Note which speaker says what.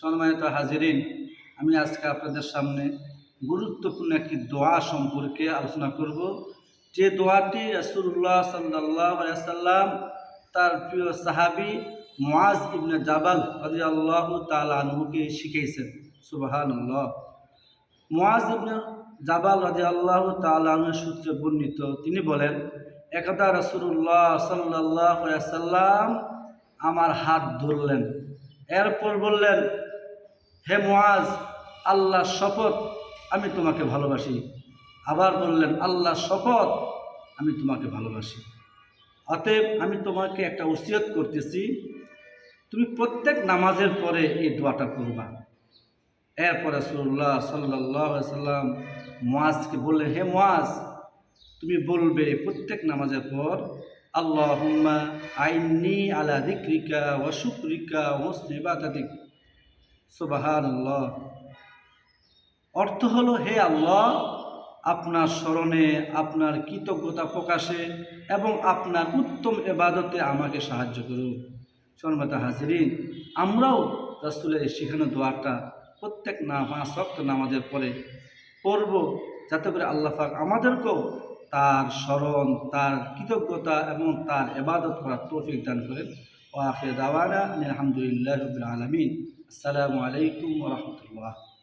Speaker 1: সম্মানিত হাজিরিন, আমি আজকে আপনাদের সামনে গুরুত্বপূর্ণ একটি দোয়া সম্পর্কে আলোচনা করব। যে দোয়াটি রাসূলুল্লাহ সাল্লাল্লাহু আলাইহি সাল্লাম তার প্রিয় সাহাবী মুআজ ইবনে জাবাল রাদিয়াল্লাহু তাআলা আনহুকে শিখিয়েছেন। সুবহানাল্লাহ। মুআজ ইবনে জাবাল রাদিয়াল্লাহু তাআলা আনহুর সূত্রে বর্ণিত, তিনি বলেন, একদা রাসূলুল্লাহ সাল্লাল্লাহু আলাইহি সাল্লাম আমার হাত ধরলেন। এরপর বললেন, হে মুআজ আল্লাহ শপথ আমি তোমাকে ভালোবাসি। আবার বললেন আল্লাহ শপথ আমি তোমাকে ভালোবাসি। অতএব আমি তোমাকে একটা ওসিয়ত করতেছি, তুমি প্রত্যেক নামাজের পরে এই দোয়াটা করবা এরপরে সুল্লাহ সাল্লাহ সাল্লাম মোয়াজকে বললেন, হে মোয়াজ তুমি বলবে প্রত্যেক নামাজের পর আল্লাহুম্মা আইনি আলা দিক্রিকা ওয়া শুকরিকা সুবাহান আল্লাহ অর্থ হলো, হে আল্লাহ, আপনার স্মরণে আপনার কৃতজ্ঞতা প্রকাশে এবং আপনার উত্তম এবাদতে আমাকে সাহায্য করুন। সর্বতা হাজিরিন, আমরাও রাসুলের শেখানো দোয়াটা প্রত্যেক না পাঁচ রক্ত নামাজের পরে পড়ব, যাতে করে আল্লাহ আমাদেরকেও তার স্মরণ, তার কৃতজ্ঞতা এবং তার এবাদত করার তৌফিক দান করেন। ও আখির দাওয়ানা আলহামদুলিল্লাহ রবিল আলমিন। আসসালামু আলাইকুম রহমতুল্লাহ।